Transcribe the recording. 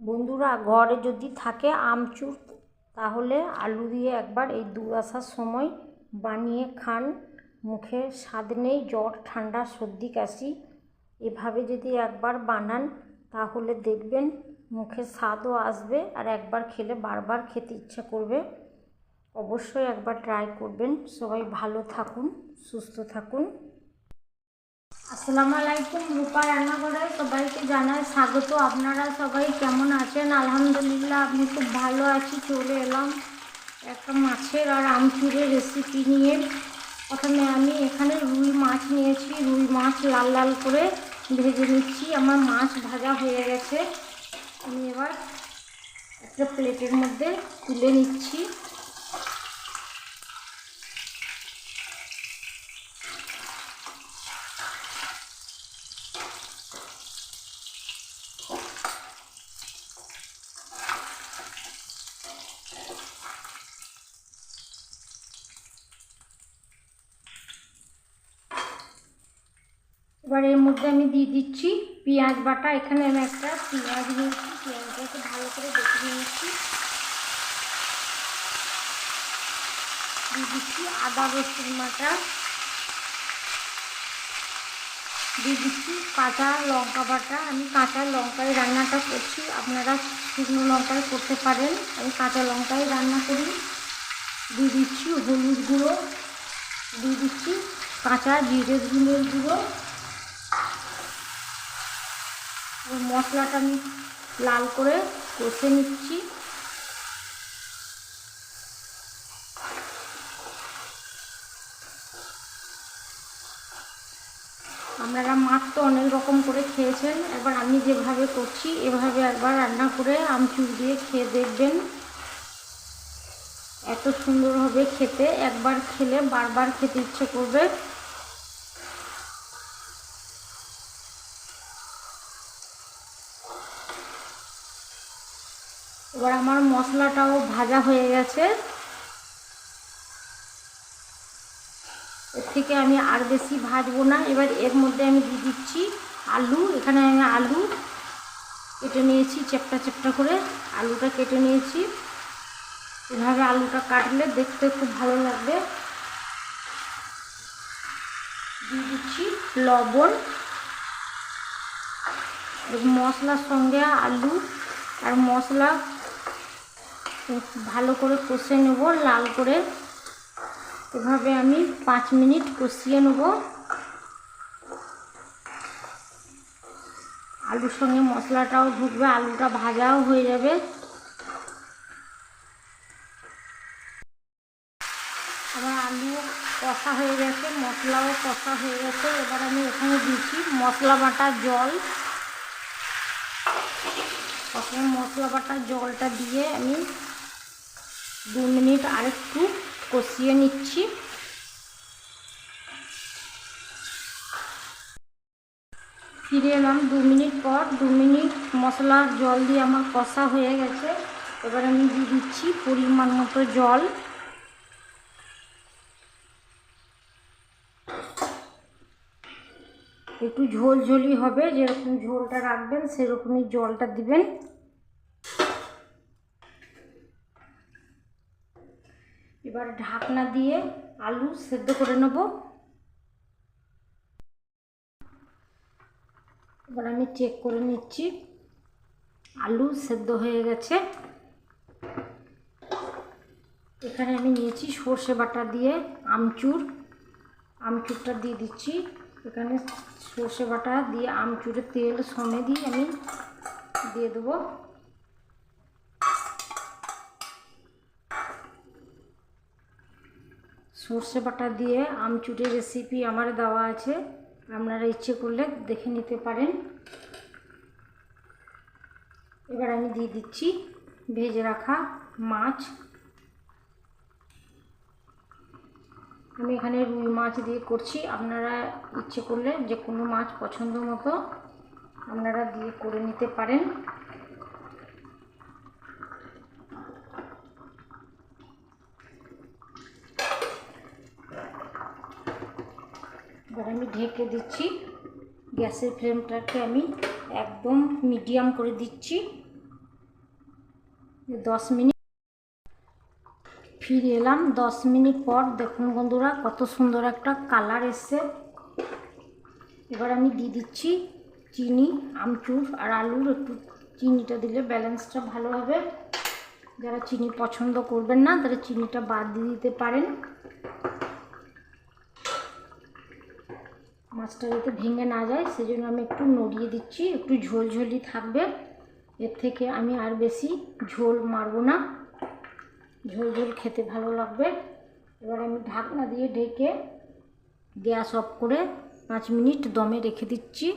বন্ধুরা, ঘরে যদি থাকে আমচুর তাহলে আলু দিয়ে একবার এই দুয়াশার সময় বানিয়ে খান। মুখে স্বাদ নেই, জ্বর, ঠান্ডা, সর্দি, কাশি, এভাবে যদি একবার বানান, তাহলে দেখবেন মুখে স্বাদও আসবে আর একবার খেলে বারবার খেতে ইচ্ছা করবে। অবশ্যই একবার ট্রাই করবেন। সবাই ভালো থাকুন, সুস্থ থাকুন। আসসালামু আলাইকুম রূপা রান্নাঘরে সবাইকে জানাই স্বাগত। আপনারা সবাই কেমন আছেন? আলহামদুলিল্লাহ, আমি খুব ভালো আছি। চলে এলাম একটা মাছের আর আমচুরের রেসিপি নিয়ে। প্রথমে আমি এখানে রুই মাছ নিয়েছি। রুই মাছ লাল লাল করে ভেজে নিচ্ছি। আমার মাছ ভাজা হয়ে গেছে। আমি এবার একটা প্লেটের মধ্যে তুলে নিচ্ছি। এবার এর মধ্যে আমি দিয়ে দিচ্ছি পেঁয়াজ বাটা। এখানে আমি একটা পেঁয়াজ নিয়েছি, পেঁয়াজটাকে ভালো করে দেখে নিয়েছি। দিয়ে দিচ্ছি আদা রসুন বাটা। দিয়ে দিচ্ছি কাঁচা লঙ্কা বাটা। আমি কাঁচা লঙ্কায় রান্নাটা করছি। আপনারা শুকনো লঙ্কায় করতে পারেন। আমি কাঁচা লঙ্কায় রান্না করি। দিয়ে দিচ্ছি হলুদ গুঁড়ো। দিয়ে দিচ্ছি কাঁচা জিরে গুঁড়োর গুঁড়ো। মশলাটা আমি লাল করে কষে নিচ্ছি। আপনারা মাছ তো অনেক রকম করে খেয়েছেন। এবার আমি যেভাবে করছি, এভাবে একবার রান্না করে আমচুর দিয়ে খেয়ে দেখবেন এত সুন্দর হবে খেতে। একবার খেলে বারবার খেতে ইচ্ছে করবে। এবার আমার মশলাটাও ভাজা হয়ে গেছে। এর থেকে আমি আর বেশি ভাজবো না। এবার এর মধ্যে আমি দিয়ে দিচ্ছি আলু। এখানে আমি আলু কেটে নিয়েছি চেপটা চেপটা করে। আলুটা কেটে নিয়েছি। এভাবে আলুটা কাটলে দেখতে খুব ভালো লাগবে। দিয়ে দিচ্ছি লবণ। মশলার সঙ্গে আলু আর মশলা ভালো করে কষে নেব, লাল করে। এভাবে আমি পাঁচ মিনিট কষিয়ে নেব। আলুর সঙ্গে মশলাটাও ঢুকবে, আলুটা ভাজাও হয়ে যাবে। আমার আলু কষা হয়ে গেছে, মশলাও কষা হয়ে গেছে। এবার আমি এখানে দিচ্ছি মশলা বাটা জল। প্রথমে মশলা বাটা জলটা দিয়ে আমি দু মিনিট আরেকটু কষিয়ে নিচ্ছি। ফিরে এলাম দু মিনিট পর। দু মিনিট মশলা জল দিয়ে আমার কষা হয়ে গেছে। এবার আমি দিয়ে দিচ্ছি পরিমাণ মতো জল। একটু ঝোল ঝোলই হবে, যেরকম ঝোলটা রাখবেন সেরকমই জলটা দিবেন। এবার ঢাকনা দিয়ে আলু সেদ্ধ করে নেব। এবার আমি চেক করে নিচ্ছি। আলু সেদ্ধ হয়ে গেছে। এখানে আমি নিয়েছি সর্ষে বাটা দিয়ে আমচুর। আমচুরটা দিয়ে দিচ্ছি। এখানে সর্ষে বাটা দিয়ে আমচুরের তেল সমে দিয়ে আমি দিয়ে দেবো। সর্ষে বাটা দিয়ে আমচুরের রেসিপি আমার দেওয়া আছে। আপনারা ইচ্ছে করলে দেখে নিতে পারেন। এবার আমি দিয়ে দিচ্ছি ভেজে রাখা মাছ। আমি এখানে রুই মাছ দিয়ে করছি। আপনারা ইচ্ছে করলে যে কোনো মাছ পছন্দ মতো আপনারা দিয়ে করে নিতে পারেন। এবার আমি ঢেকে দিচ্ছি। গ্যাসের ফ্লেমটাকে আমি একদম মিডিয়াম করে দিচ্ছি। দশ মিনিট ফিরে এলাম। দশ মিনিট পর দেখুন বন্ধুরা, কত সুন্দর একটা কালার এসছে। এবার আমি দিয়ে দিচ্ছি চিনি, আমচুর আর আলুর। একটু চিনিটা দিলে ব্যালেন্সটা ভালো হবে। যারা চিনি পছন্দ করবেন না, তারা চিনিটা বাদ দিয়ে দিতে পারেন। মাছটা যাতে ভেঙে না যায়, সেজন্য আমি একটু নড়িয়ে দিচ্ছি, একটু ঝোলঝলি থাকবে। এর থেকে আমি আর বেশি ঝোল মারবো না। ঝোল ঝোল খেতে ভালো লাগবে। এবার আমি ঢাকনা দিয়ে ঢেকে গ্যাস অফ করে পাঁচ মিনিট দমে রেখে দিচ্ছি।